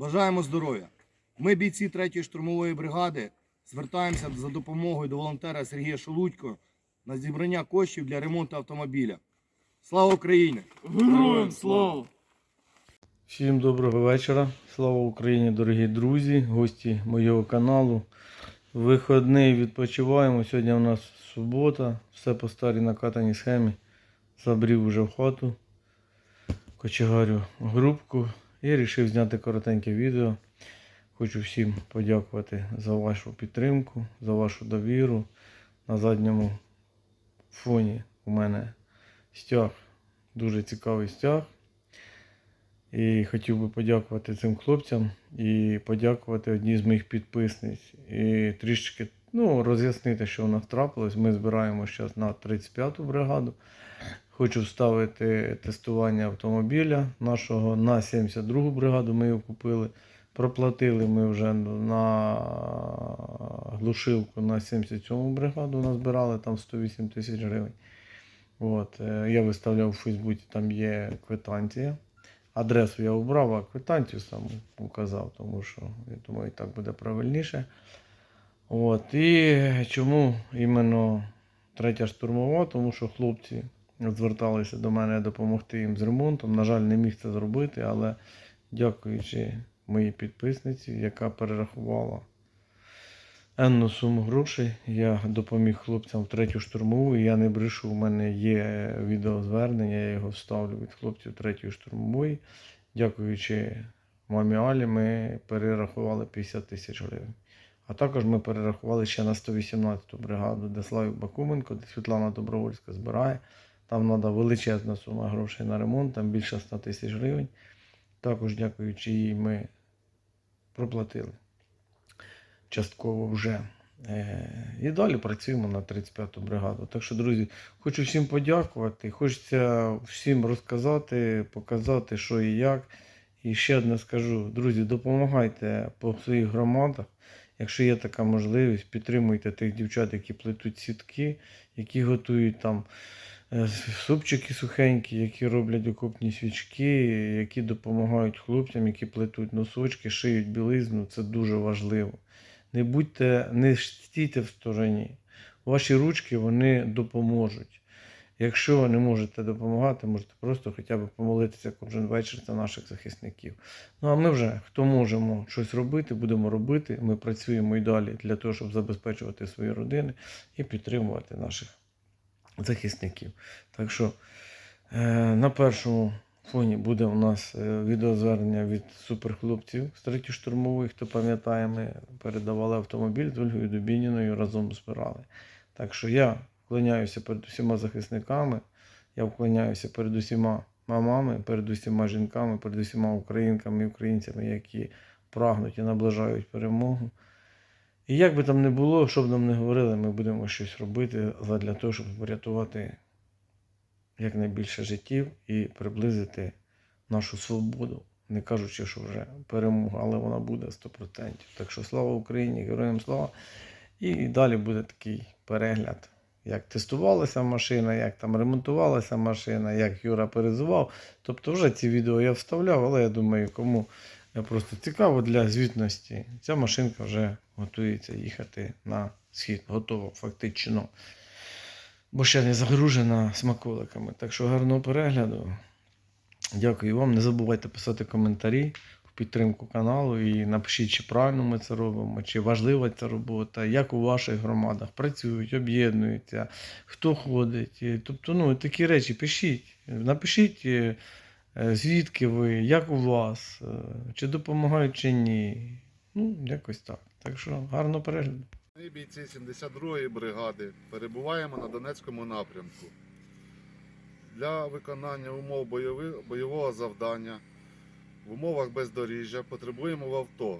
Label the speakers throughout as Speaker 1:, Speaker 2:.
Speaker 1: Бажаємо здоров'я. Ми, бійці 3-ї штурмової бригади, звертаємося за допомогою до волонтера Сергія Шелудько на зібрання коштів для ремонту автомобіля. Слава Україні!
Speaker 2: Героям слава!
Speaker 3: Всім доброго вечора. Слава Україні, дорогі друзі, гості моєго каналу. Виходний відпочиваємо. Сьогодні у нас субота, все по старій накатаній схемі. Забрів уже в хату, кочегарю грубку і вирішив зняти коротеньке відео. Хочу всім подякувати за вашу підтримку, за вашу довіру. На задньому фоні у мене стяг, дуже цікавий стяг. І хотів би подякувати цим хлопцям і подякувати одній з моїх підписниць. І трішки ну, роз'яснити, що у нас трапилось. Ми збираємо зараз на 35-ту бригаду. Хочу вставити тестування автомобіля нашого на 72-гу бригаду. Ми його купили. Проплатили ми вже на глушилку на 77-му бригаду. Назбирали там 108 тисяч гривень. От, е, я виставляв у Фейсбуці, там є квитанція. Адресу я обрав, а квитанцію сам указав, тому що я думаю, і так буде правильніше. От. І чому іменно третя штурмова? Тому що хлопці зверталися до мене допомогти їм з ремонтом. На жаль, не міг це зробити, але дякуючи моїй підписниці, яка перерахувала енну суму грошей, я допоміг хлопцям в третю штурмову. Я не брешу, у мене є відеозвернення, я його вставлю від хлопців третьої штурмової. Дякуючи мамі Алі, ми перерахували 50 тисяч гривень. А також ми перерахували ще на 118-ту бригаду, де Славік Бакуменко, де Світлана Добровольська збирає. Там треба величезна сума грошей на ремонт, там більше 100 тисяч гривень. Також, дякуючи їй, ми проплатили частково вже. Е, І далі працюємо на 35-ту бригаду. Так що, друзі, хочу всім подякувати. Хочеться всім розказати, показати, що і як. І ще одне скажу, друзі, допомагайте по своїх громадах. Якщо є така можливість, підтримуйте тих дівчат, які плетуть сітки, які готують там супчики сухенькі, які роблять окопні свічки, які допомагають хлопцям, які плетуть носочки, шиють білизну. Це дуже важливо. Не будьте, не стійте в стороні. Ваші ручки вони допоможуть. Якщо не можете допомагати, можете просто хоча б помолитися кожен вечір за наших захисників. Ну а ми вже, хто можемо щось робити, будемо робити. Ми працюємо і далі для того, щоб забезпечувати свої родини і підтримувати наших захисників. Так що е, на першому фоні буде у нас е, відеозвернення від суперхлопців з третьої штурмової. Хто пам'ятає, ми передавали автомобіль з Ольгою Дубініною разом збирали. Так що я вклоняюся перед усіма захисниками, я вклоняюся перед усіма мамами, перед усіма жінками, перед усіма українками і українцями, які прагнуть і наближають перемогу. І як би там не було, що б нам не говорили, ми будемо щось робити для того, щоб врятувати якнайбільше життів і приблизити нашу свободу. Не кажучи, що вже перемога, але вона буде 100%. Так що слава Україні, героям слава! І далі буде такий перегляд, як тестувалася машина, як там ремонтувалася машина, як Юра перезував. Тобто вже ці відео я вставляв, але я думаю, кому просто цікаво для звітності. Ця машинка вже готується їхати на схід. Готова фактично. Бо ще не загружена смаколиками. Так що гарного перегляду. Дякую вам. Не забувайте писати коментарі в підтримку каналу і напишіть, чи правильно ми це робимо, чи важлива ця робота, як у ваших громадах працюють, об'єднуються, хто ходить. Тобто, ну, такі речі пишіть. Напишіть, е, звідки ви, як у вас, е, чи допомагають, чи ні. Ну, якось так. Так що гарного перегляду.
Speaker 4: Ми бійці 72-ї бригади перебуваємо на Донецькому напрямку. Для виконання умов бойови, бойового завдання в умовах бездоріжжя потребуємо в авто.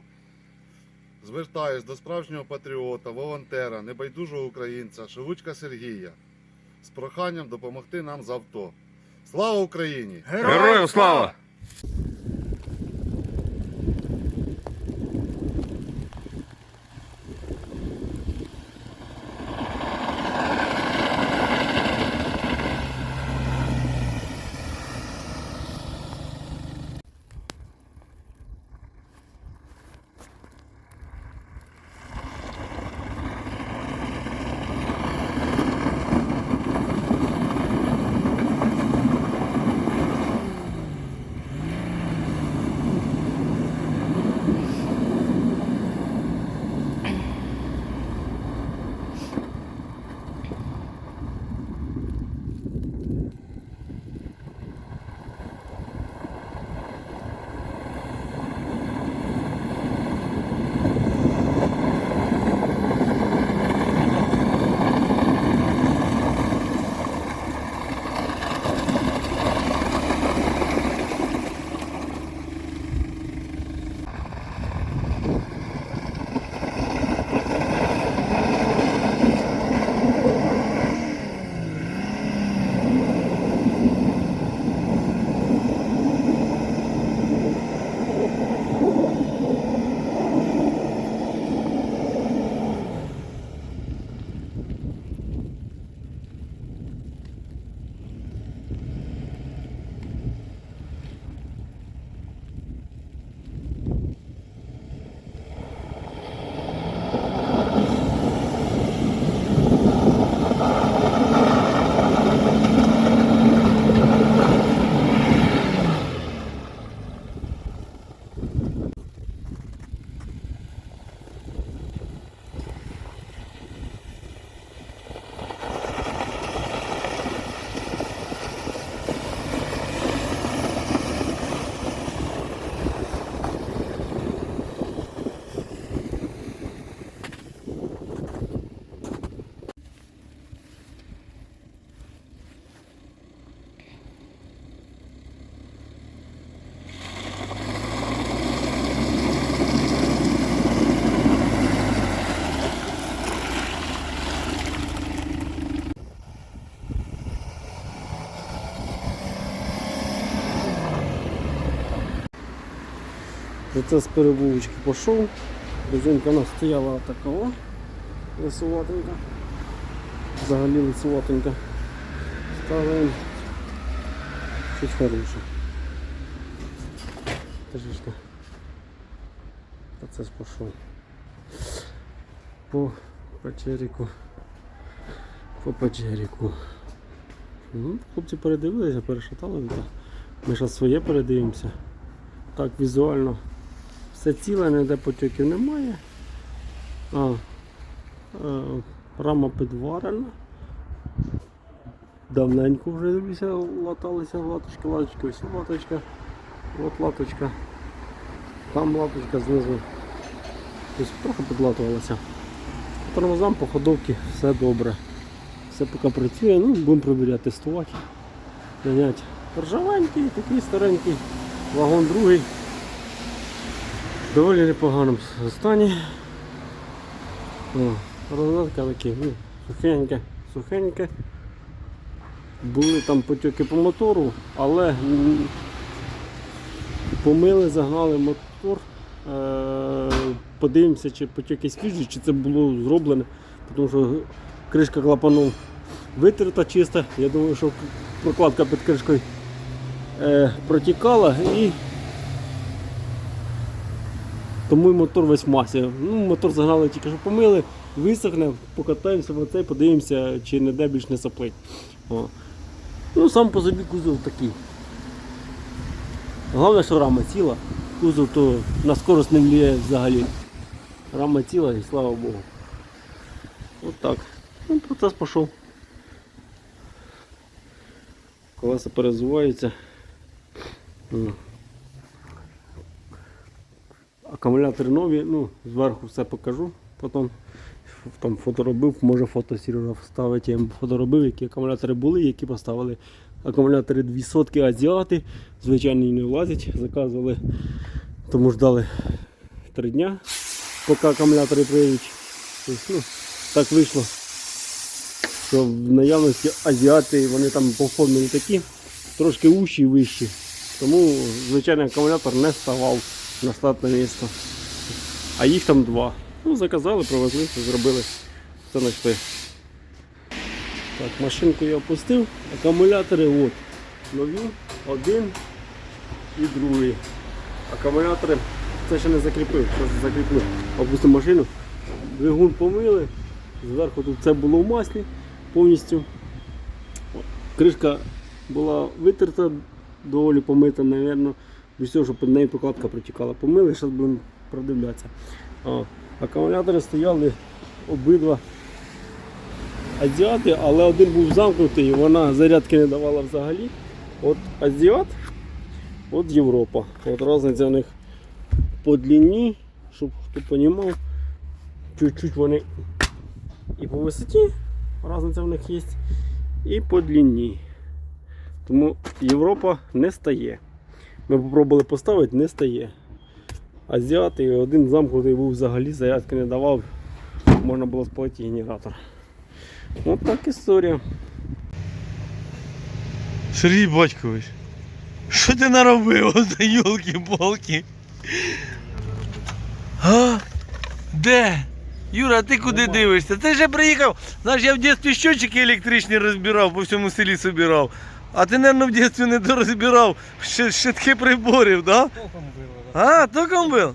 Speaker 4: Звертаюсь до справжнього патріота, волонтера, небайдужого українця Шелудька Сергія з проханням допомогти нам з авто. Слава Україні!
Speaker 2: Героям слава!
Speaker 5: Процес перебувочки пішов. Резинка у нас стояла такого. Лисуватенька. Взагалі лисуватенька. Ставимо щось хороше. Тажечка. Процес пішов. По печеріку. По печеріку. Ну, хлопці передивилися, перешатали. Ми зараз своє передивимося. Так, візуально все ціле, ніде потіків немає. А, е, рама підварена. Давненько вже дивлюся, латалися латочки, латочки, ось латочка, от латочка, там латочка знизу. Тобто трохи підлатувалася. По тормозам, по ходовці все добре. Все поки працює, ну будемо пробувати тестувати. Ганять. Ржавенький, такий старенький, вагон другий. Доволі непоганому стані. О, Розвитка такі, ну, сухеньке, сухеньке. Були там потьоки по мотору, але помили, загнали мотор. Е, подивимося, чи потьоки свіжі, чи це було зроблене, тому що кришка клапану витерта чиста. Я думаю, що прокладка під кришкою е, протікала і тому і мотор весь в масі. Ну, мотор загнали тільки що помили, висохне, покатаємося в оцей, подивимося, чи ніде більш не саплить. О. Ну, сам по собі кузов такий. Головне, що рама ціла. Кузов то на скорость не влияє взагалі. Рама ціла і слава Богу. От так. Ну, процес пішов. Колеса перезуваються. Акумулятори нові, ну, зверху все покажу. Потім там фото робив, може фото Сережа вставить. Я їм фото робив, які акумулятори були, які поставили. Акумулятори 2 сотки азіати, звичайно, не влазять, заказували, тому ждали 3 дня, поки акумулятори приїдуть. Ну, так вийшло, що в наявності азіати, вони там по формі такі, трошки уші і вищі. Тому звичайний акумулятор не ставав на штатне місце. А їх там два. Ну, заказали, привезли, зробили, все знайшли. Так, машинку я опустив, акумулятори от. Нові, один і другий. Акумулятори це ще не закріпив, просто закріплю. Опустив машину, двигун помили, зверху тут це було в маслі повністю. Кришка була витерта, доволі помита, мабуть. Без всього, щоб під нею прокладка протікала. Помили, зараз будемо продивлятися. А, акумулятори стояли обидва азіати, але один був замкнутий, вона зарядки не давала взагалі. От азіат, от Європа. От різниця у них по длині, щоб хто розумів, чуть-чуть вони і по висоті, різниця в них є, і по длині. Тому Європа не стає. Ми спробували поставити, не стає. Азіати, один замкнутий був взагалі, зарядки не давав, можна було спалити генератор. От так історія.
Speaker 3: Сергій Батькович, що ти наробив? Оце йолки-палки. А? Де? Юра, ти куди дивишся? Ти вже приїхав. Знаєш, я в дитинстві щотчики електричні розбирав, по всьому селі собирав. А ти, мабуть, в дитинстві не дорозбирав щитки приборів, да? А, током був?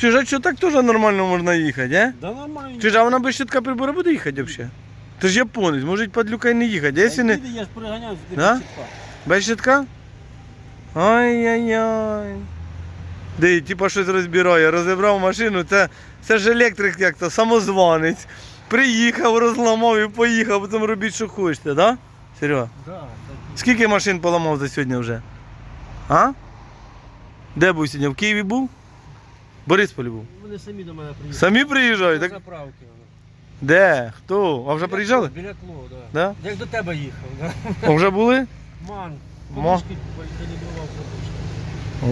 Speaker 3: Чи ж, що так теж нормально можна їхати, а?
Speaker 5: Да нормально.
Speaker 3: Чи ж а вона без щитка прибору буде їхати взагалі? Ти ж японець, може падлюка й не їхати. А якщо не...
Speaker 5: Я ж приганяв сюди
Speaker 3: Да?
Speaker 5: під щитка.
Speaker 3: Без щитка? Ай-яй-яй. Де, типа щось розбирає, розібрав машину, це, це ж електрик як то, самозванець. Приїхав, розламав і поїхав, потім робіть, що хочете, да? Серега?
Speaker 5: Да.
Speaker 3: Скільки машин поламав за сьогодні вже? А? Де був сьогодні? В Києві був? В Борисполі був.
Speaker 5: Вони самі до мене приїхали.
Speaker 3: Самі приїжджають? Так...
Speaker 5: заправки.
Speaker 3: Де? Хто? А вже приїжджали?
Speaker 5: Біля кло, да.
Speaker 3: Да?
Speaker 5: Як до тебе їхав, да.
Speaker 3: А вже були?
Speaker 5: Ман.
Speaker 3: Ма.
Speaker 5: Бабушки калібрував.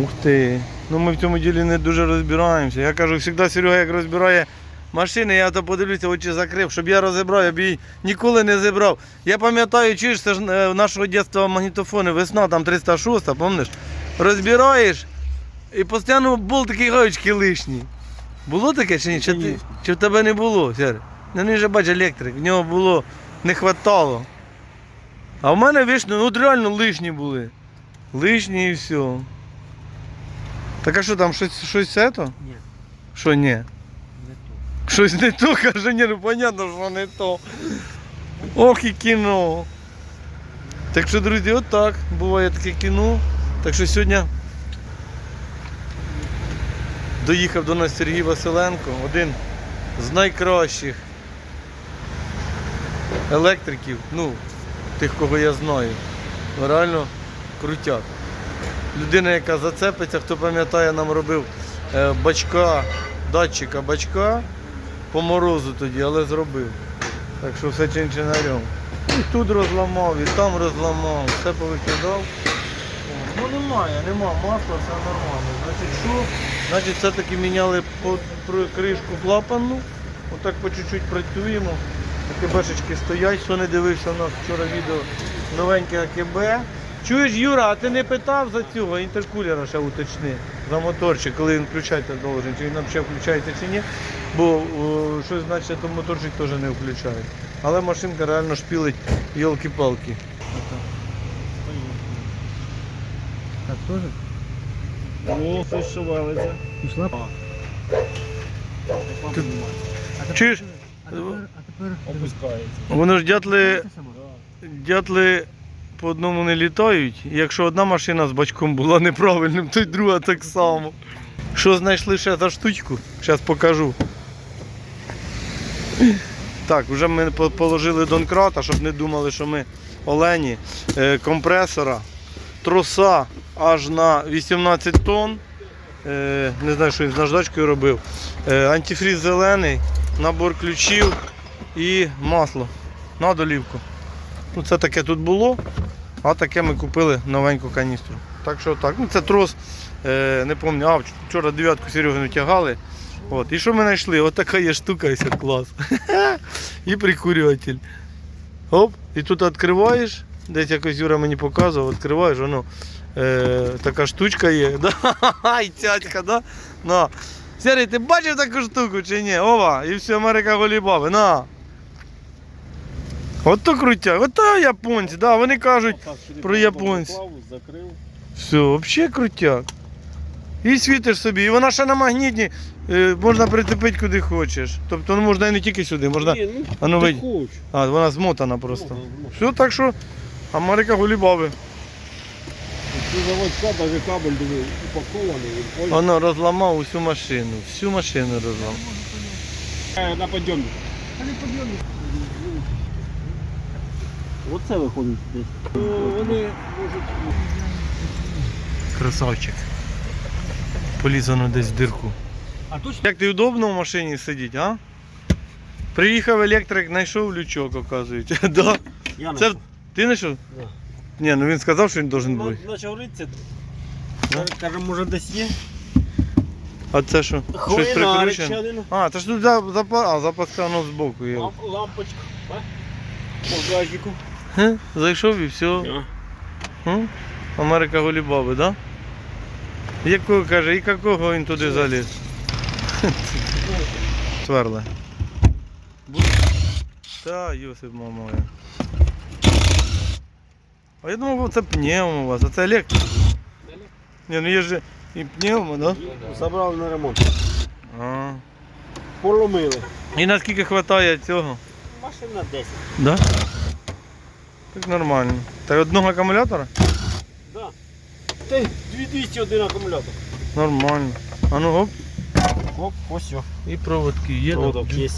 Speaker 3: Ух ти. Ну ми в цьому ділі не дуже розбираємося. Я кажу, завжди Серега як розбирає машини, я то подивлюся, очі закрив, щоб я розібрав, я б її ніколи не зібрав. Я пам'ятаю, чуєш, це ж е, нашого дитинства магнітофони, весна там 306, пам'ятаєш? Розбираєш і постійно болтики гаючки лишні. Було таке чи ні? Чи, ти, чи в тебе не було, Сер? Ну він же бач електрик, в нього було, не хватало. А в мене вічно, ну от реально лишні були. Лишні і все. Так а що там, щось, щось це то?
Speaker 5: Ні.
Speaker 3: Що ні? Щось не то, каже, ні, ну понятно, що не то. Ох і кіно. Так що, друзі, отак буває таке кіно. Так що сьогодні доїхав до нас Сергій Василенко, один з найкращих електриків, ну, тих, кого я знаю. Реально крутяк. Людина, яка зацепиться, хто пам'ятає, нам робив е, бачка, датчика бачка по морозу тоді, але зробив. Так що все чинчинарем. І тут розламав, і там розламав, все повикидав. Ну немає, нема масла, все нормально. Значить що? Значить все-таки міняли по, кришку клапанну. Отак по чуть-чуть працюємо. АКБшечки стоять, що не дивився у нас вчора відео новеньке АКБ. Чуєш, Юра, а ти не питав за цього інтеркулера ще уточни, за моторчик, коли він включати должен, чи він взагалі включається чи ні. Бо о, щось значить, то моторчик теж не включає. Але машинка реально шпілить йолки-палки.
Speaker 5: Так теж?
Speaker 6: О, щось шевелиться.
Speaker 5: Пішла?
Speaker 3: Ти- Чуєш?
Speaker 5: А тепер, а тепер...
Speaker 6: Опускається.
Speaker 3: Воно ж дятли,
Speaker 5: Це сама?
Speaker 3: дятли по одному не літають. Якщо одна машина з бачком була неправильним, то й друга так само. Що знайшли ще за штучку? Зараз покажу. Так, вже ми положили донкрата, щоб не думали, що ми олені. Е, компресора, троса аж на 18 тонн. Е, не знаю, що він з наждачкою робив. Е, антифріз зелений, набор ключів і масло на долівку. Ну, це таке тут було, а таке ми купили новеньку каністру. Так що так, ну це трос, не пам'ятаю, а вчора дев'ятку Серегину тягали. От. І що ми знайшли? От така є штука, все клас. і прикурюватель. Оп, і тут відкриваєш, десь якось Юра мені показував, відкриваєш, воно е, така штучка є. І цяцька, да? На. Серий, ти бачив таку штуку чи ні? Ова, і все, Америка голібаби, на. От то крутяк, от то японці, да, вони кажуть, про японців. все, взагалі крутяк. І світиш собі, і вона ще на магнітні, е, можна прицепити куди хочеш. Тобто ну, можна і не тільки сюди, можна.
Speaker 6: Ні, ну,
Speaker 3: А ну
Speaker 6: ти хоч.
Speaker 3: А, вона змотана просто.
Speaker 6: Ну, ну,
Speaker 3: Все, так що Америка голібаби.
Speaker 6: Цю заводська, навіть кабель диви, упакований. він
Speaker 3: Воно розламав усю машину. Всю машину розламав.
Speaker 6: е, На підйомник. Оце виходить десь. Ну, Вони можуть...
Speaker 3: Красавчик. Поліз воно десь в дирку.
Speaker 6: А точно?
Speaker 3: Як ти удобно в машині сидіти, а? Приїхав електрик, знайшов лючок, оказується. да.
Speaker 6: Я
Speaker 3: Це ти знайшов?
Speaker 6: Да.
Speaker 3: Ні, ну він сказав, що він должен бути.
Speaker 6: Почав ритися. Каже, може десь є?
Speaker 3: А це що? Щось
Speaker 6: Хуйнарик ще
Speaker 3: прикручено?
Speaker 6: один.
Speaker 3: А, це ж тут за- запа... а, запаска воно збоку є.
Speaker 6: Ламп- Лампочка. а? По газику.
Speaker 3: Хе, Зайшов і все. М? Америка голібаби, да? Якого каже, і якого він туди заліз? Сверле. Та, Йосип мамоя. А я думав, це пневмо у вас, а це електрик. Ні, ну є ж і пневмо, да?
Speaker 6: Забрали на ремонт.
Speaker 3: А.
Speaker 6: Поломили.
Speaker 3: І наскільки вистачає цього?
Speaker 6: Машин на 10.
Speaker 3: Да? Так нормально. Та й одного акумулятора?
Speaker 6: Да. Та й 2201 акумулятор.
Speaker 3: Нормально. А ну гоп.
Speaker 6: Оп, ось все.
Speaker 3: І проводки є.
Speaker 6: Проводок
Speaker 3: там.
Speaker 6: є.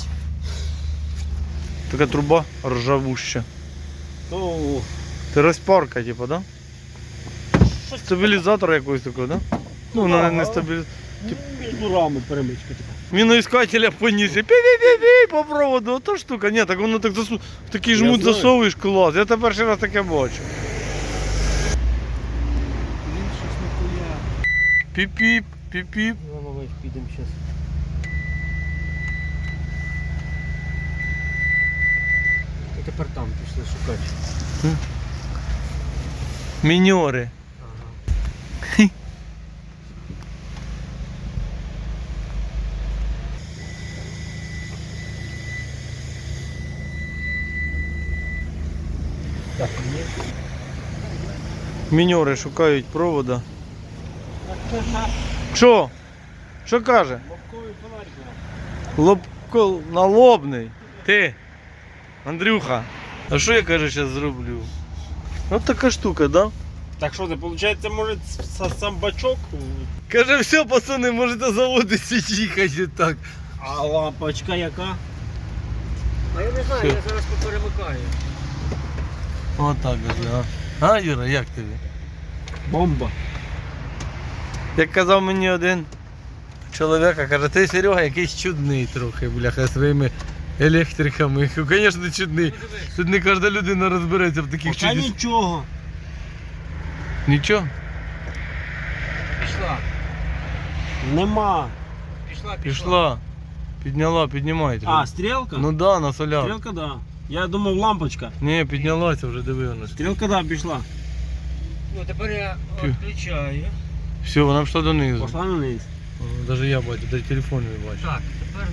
Speaker 3: Така труба ржавуща.
Speaker 6: Ну,
Speaker 3: Це розпарка, типу, да? Стабілізатор якийсь такий, да? Ну, вона не, не стабілізатор.
Speaker 6: між рами перемичка. типу.
Speaker 3: Міноіскателя поніс. і Пі-пі-пі-пі по проводу. Ото штука. Ні, так воно так засу... в такий
Speaker 6: Я
Speaker 3: жмут
Speaker 6: знаю.
Speaker 3: засовуєш клас. Я тепер перший раз таке бачу.
Speaker 5: Він щось ніхуя.
Speaker 3: Піп-піп, Піп-піп.
Speaker 5: Ну, давай підемо зараз. А тепер там пішли шукати.
Speaker 3: Міньори.
Speaker 5: Ага. Так, є.
Speaker 3: Міньори шукають провода. Так, Що? Що каже? Лобко налобний. Ти. Андрюха. А що я каже зараз зроблю? От така штука, да?
Speaker 5: Так що це, виходить, може сам бачок?
Speaker 3: Каже, все, пацани, можете заводитися їхати так.
Speaker 5: А лампочка яка?
Speaker 7: А я не знаю,
Speaker 3: Все.
Speaker 7: я зараз поперемикаю.
Speaker 3: Отак ось, а. А, Юра, як тобі?
Speaker 5: Бомба.
Speaker 3: Як казав мені один чоловіка, каже, ти Серега якийсь чудний трохи, бляха, своїми електриками. Звісно, чудний. Тут не кожна людина розбереться в таких
Speaker 5: Та
Speaker 3: чудес.
Speaker 5: нічого.
Speaker 3: Нічого?
Speaker 7: Пішла,
Speaker 5: Нема.
Speaker 7: пішла, пішла.
Speaker 3: Пішла. Підняла, піднімай.
Speaker 5: А, стрілка?
Speaker 3: Ну да, на соляр.
Speaker 5: Стрілка, да. Я думав лампочка.
Speaker 3: Ні, піднялася вже, диви вона.
Speaker 5: Стрілка, да, пішла.
Speaker 7: Ну, тепер я
Speaker 3: Пі-
Speaker 7: відключаю.
Speaker 3: Все, вона пішла донизу.
Speaker 5: Пошла вниз.
Speaker 3: Навіть я бачу, навіть телефон не бачу.
Speaker 7: Так, тепер